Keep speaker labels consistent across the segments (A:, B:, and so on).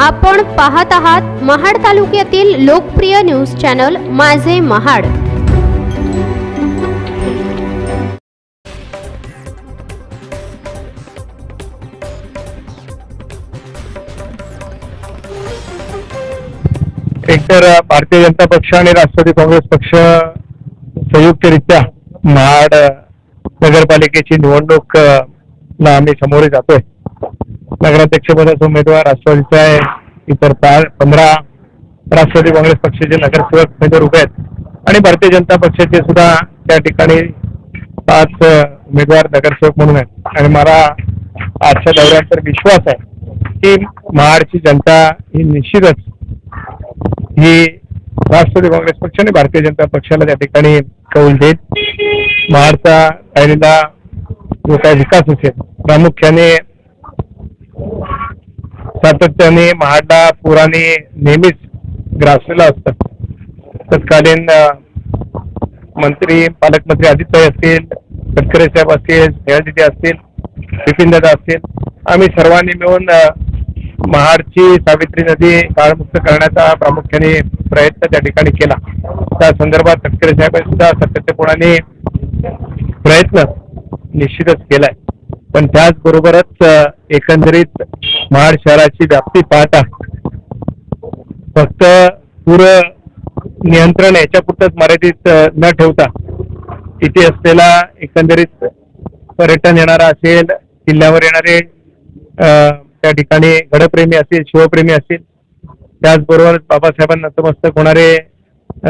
A: आपण पाहत आहात महाड तालुक्यातील लोकप्रिय न्यूज चॅनल माझे महाड.
B: एकतर भारतीय जनता पक्ष आणि राष्ट्रवादी काँग्रेस पक्ष संयुक्तरित्या महाड नगरपालिकेची निवडणूक आम्ही समोर जातोय. नगराध्यक्ष पदाचा उमेदवार राष्ट्रवादीचा आहे इतर पंधरा राष्ट्रवादी काँग्रेस पक्षाचे नगरसेवक उमेदवार उभे आहेत. आणि भारतीय जनता पक्षाचे सुद्धा त्या ठिकाणी पाच उमेदवार नगरसेवक म्हणून आहेत. आणि मला आजच्या दौऱ्यानंतर विश्वास आहे की महाडची जनता ही निश्चितच ही राष्ट्रवादी काँग्रेस पक्ष आणि भारतीय जनता पक्षाला त्या ठिकाणी कौल देईल. महाडचा राहिलेला जो काही विकास असेल. प्रामुख्याने सातत्याने महाडला पुराने नेहमीच ग्रासलेलं असतं. तत्कालीन मंत्री पालकमंत्री आदित्य असतील गडकरी साहेब असतील स्नेहदिदी असतील बिपिनदादा असतील आम्ही सर्वांनी मिळून महाडची सावित्री नदी काळमुक्त करण्याचा प्रामुख्याने प्रयत्न त्या ठिकाणी केला. त्या संदर्भात तटकरे साहेबांनी सुद्धा सातत्यपूर्णाने प्रयत्न निश्चितच केलाय. पण त्याचबरोबरच एकंदरीत महाड शहराची व्याप्ती पाहता फक्त पूर नियंत्रण याच्यापुरतंच मर्यादित न ठेवता इथे असलेला एकंदरीत पर्यटन येणारा असेल किल्ल्यावर येणारे त्या ठिकाणी गडप्रेमी असतील शिवप्रेमी असतील त्याचबरोबर बाबासाहेबांना नतमस्तक होणारे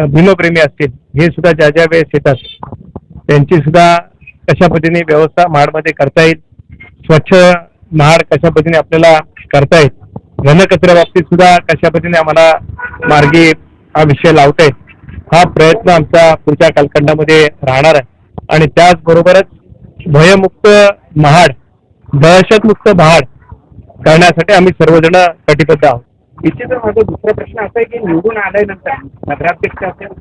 B: भिनोप्रेमी असतील हे सुद्धा ज्या ज्या वेळेस येतात त्यांची सुद्धा कशा पद्धतीने व्यवस्था महाडमध्ये करता येईल स्वच्छ महाड कशा पद्धतीने आपल्याला करता घनकचऱ्या बाबतीत सुद्धा कशा पद्धतीने आम्हाला मार्गी हा विषय लावता हा प्रयत्न आमचा पुढच्या कालखंडामध्ये राहणार आहे. आणि त्याचबरोबरच भयमुक्त महाड दहशतमुक्त महाड करण्यासाठी आम्ही सर्वजण कटिबद्ध आहोत.
C: इथे माझा दुसरा प्रश्न असा आहे की निवडून आल्यानंतर नगराध्यक्ष असेल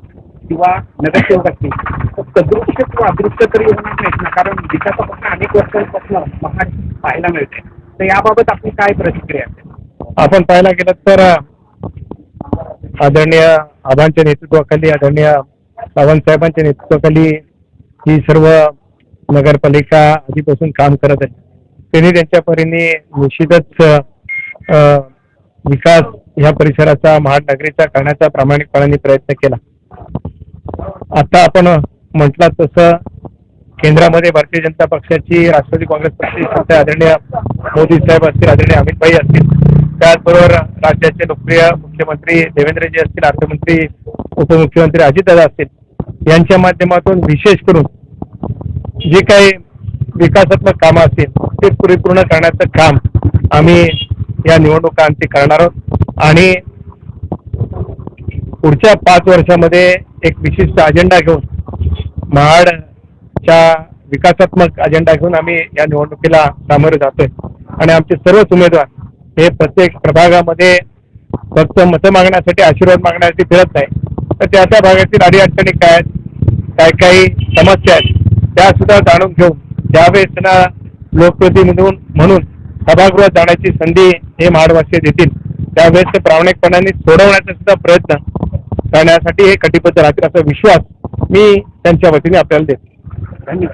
C: किंवा नगरसेवक असतील सदृश्य किंवा अदृश्य तरी होणार नाहीत ना? कारण विकासापासून अनेक वर्षांपासून महाड पाहायला मिळते तर याबाबत आपली काय प्रतिक्रिया असेल
B: आपण पाहायला गेलं तर आदरणीय आबांच्या नेतृत्वाखाली आदरणीय सावंत साहेबांच्या नेतृत्वाखाली ही सर्व नगरपालिका आधीपासून काम करत आहे त्यांनी त्यांच्या परीने निश्चितच विकास ह्या परिसराचा महानगरीचा करण्याचा प्रामाणिकपणाने प्रयत्न केला. आता आपण म्हटलं तसं केंद्रामध्ये भारतीय जनता पक्षाची राष्ट्रवादी काँग्रेस पक्षाची सत्ता आदरणीय मोदी साहेब असतील आदरणीय अमित भाई असतील त्याचबरोबर राज्याचे लोकप्रिय मुख्यमंत्री देवेंद्रजी असतील अर्थमंत्री उपमुख्यमंत्री अजितदादा असतील यांच्या माध्यमातून विशेष करून जे काही विकासात्मक कामं असतील ते परिपूर्ण करण्याचं काम आम्ही या निवडणुकांती करणार आहोत. आणि पुढच्या पाच वर्षामध्ये एक विशिष्ट अजेंडा घेऊन च्या विकासात्मक अजेंडा घेऊन आम्ही या निवडणुकीला सामोरे जातोय. आणि आमचे सर्वच उमेदवार हे प्रत्येक प्रभागामध्ये फक्त मतं मागण्यासाठी आशीर्वाद मागण्यासाठी फिरत नाही. तर त्या त्या भागातील अडीअडचणी काय आहेत? काय काही समस्या आहेत? त्या सुद्धा जाणून घेऊन ज्यावेळेस त्यांना लोकप्रतिनिधी म्हणून सभागृहात जाण्याची संधी हे महाडवासी देतील त्यावेळेस ते प्रामाणिकपणाने सोडवण्याचा सुद्धा प्रयत्न करण्यासाठी हे कटिबद्ध राहतील असा विश्वास मी त्यांच्या वतीने आपल्याला देतो.
C: на них